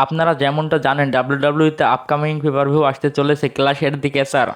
আপনারা যেমনটা জানেন ডাব্লিউডাব্লিউতে আপকামিং পেপারভিউ আসতে চলেছে ক্লাসের দিকে দি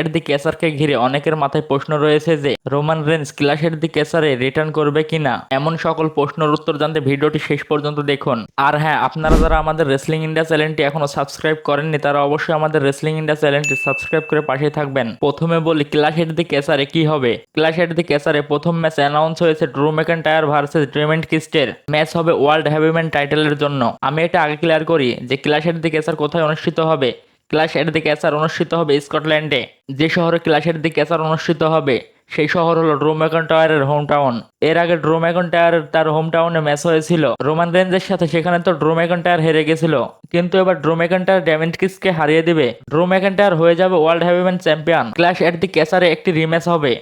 এর দি ক্যাসারকে ঘিরে অনেকের মাথায় প্রশ্ন রয়েছে যে, রোমান রেন্স ক্লাশ এর দি ক্যাসারে রিটার্ন করবে কিনা? এমন সকল প্রশ্নের উত্তর জানতে ভিডিওটি শেষ পর্যন্ত দেখুন। আর হ্যাঁ আপনারা যারা আমাদের রেসলিং ইন্ডিয়া চ্যানেলটি এখনও সাবস্ক্রাইব করেননি, তারা অবশ্যই আমাদের রেসলিং ইন্ডিয়া চ্যানেলটি সাবস্ক্রাইব করে পাশে থাকবেন। প্রথমে বলি ক্লাশ এর দি ক্যাসারে কি হবে? ক্লাশ এর দি ক্যাসারে প্রথম ম্যাচ অ্যানাউন্স হয়েছে ড্রু টায়ার ভার্সেস ড্রেমেন্ট কিস্টের ম্যাচ হবে ওয়ার্ল্ড হ্যাভিম্যান টাইটেলের জন্য। আমি এটা আগে ক্লিয়ার করি যে ক্লাশ এর দি ক্যাসার কোথায় অনুষ্ঠিত হবে? ক্লাশ এর দি ক্যাসার অনুষ্ঠিত হবে স্কটল্যান্ডে। যে শহরে ক্লাশের দি ক্যাসার অনুষ্ঠিত হবে, সেই শহর হলো ড্রোম্যাকন টাওয়ারের হোম টাউন এর আগে ড্রোম্যাকন টাওয়ারের তার হোম টাউনে ম্যাচ হয়েছিল। রোমান রেঞ্জের সাথে সেখানে তো ড্রোম্যাকন টায়ার হেরে গেছিল। কিন্তু এবার ড্রোম্যাকন টায়ার ড্যামেন্টকিসকে হারিয়ে দিবে? ড্রোম্যাকন টায়ার হয়ে যাবে world heavyweight champion. Clash at the ক্যাসারে একটি রিম্যাচ হবে।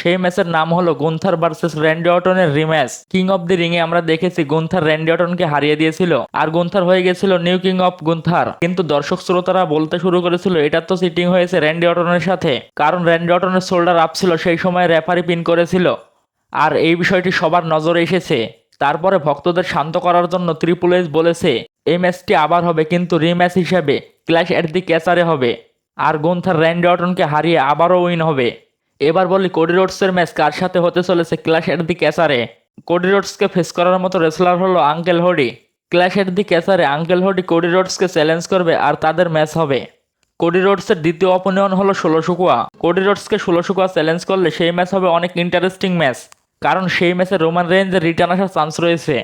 সেই ম্যাচের নাম হলো Gunther versus Randy অটনের rematch. King of the ring এ আমরা দেখেছি গুন্থার র্যান্ডি অটনকে হারিয়ে দিয়েছিল। আর গুন্থার হয়ে গেছিল নিউ কিং অফ গুন্থার। কিন্তু দর্শক শ্রোতারা বলতে শুরু করেছিল, এটা তো সিটিং হয়েছে র্যান্ডি অটনের সাথে। কারণ র্যান্ডি অটনের শোল্ডার আপ ছিল, সেই সময় রেফারি পিন করেছিল। আর এই বিষয়টি সবার নজরে এসেছে। তারপরে ভক্তদের শান্ত করার জন্য ত্রিপুল এইচ বলেছে, এই ম্যাচটি আবার হবে, কিন্তু রিম্যাচ হিসাবে ক্ল্যাশ এট দি ক্যাসারে হবে। আর গুন্থার র্যান্ডি অটনকে হারিয়ে আবারও উইন হবে। এবার বলি কোডি রোডসের ম্যাচ কার সাথে হতে চলেছে Clash at the Castle Cody রোডসকে face করার মতো রেসলার হলো Uncle Howdy. Clash at the Castle Uncle Howdy Cody রোডসকে challenge করবে আর তাদের ম্যাচ হবে। কোডি রোডসের দ্বিতীয় অপনিয়ন হলো ষোলো শুকুয়া। কোডি রোডসকে ষোলো শুকুয়া চ্যালেঞ্জ করলে সেই ম্যাচ হবে অনেক ইন্টারেস্টিং ম্যাচ কারণ সেই ম্যাচে রোমান রেঞ্জের রিটার্ন আসার চান্স রয়েছে।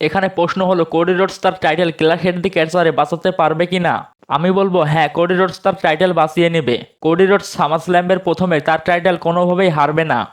এখানে প্রশ্ন হলো, কোডি রোডস তার title Clash at the Castle বাঁচাতে পারবে কি না? আমি বলব হ্যাঁ কোডি তার টাইটেল বাঁচিয়ে নেবে। কোডি সামার স্ল্যাম্বের প্রথমে তার টাইটেল কোনোভাবেই হারবে না।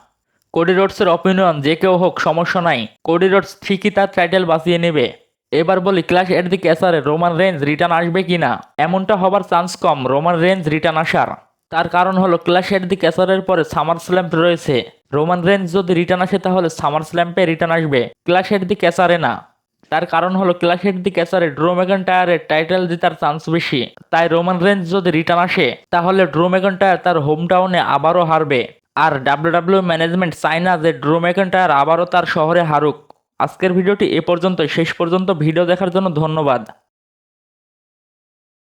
কোডি রোডসের অপিনিয়ন যে কেউ হোক, সমস্যা নাই। কোডি রোডস ঠিকই তার টাইটেল বাঁচিয়ে নেবে। এবার বলি Clash at the Castle Roman Reigns return আসবে কি না? এমনটা হবার চান্স কম, রোমান রেঞ্জ রিটার্ন আসার। তার কারণ হলো ক্লাস এট দি ক্যাসারের পরে সামার স্ল্যাম্প রয়েছে। রোমান রেঞ্জ যদি রিটার্ন আসে, তাহলে সামার স্ল্যাম্পে রিটার্ন আসবে। ক্লাস এট দি ক্যাসারে না। তার কারণ হলো ক্লাসের দিকে ক্যাসারে ড্রোমেগন টায়ারের টাইটেল জেতার চান্স বেশি। তাই রোমান রেঞ্জ যদি রিটার্ন আসে, তাহলে ড্রোমেগন টায়ার তার হোম টাউনে আবারও হারবে। আর ডাব্লিউডাব্লিউ ম্যানেজমেন্ট চায় না যে ড্রোমেগন টায়ার আবারও তার শহরে হারুক। আজকের ভিডিওটি এ পর্যন্ত শেষ পর্যন্ত ভিডিও দেখার জন্য ধন্যবাদ।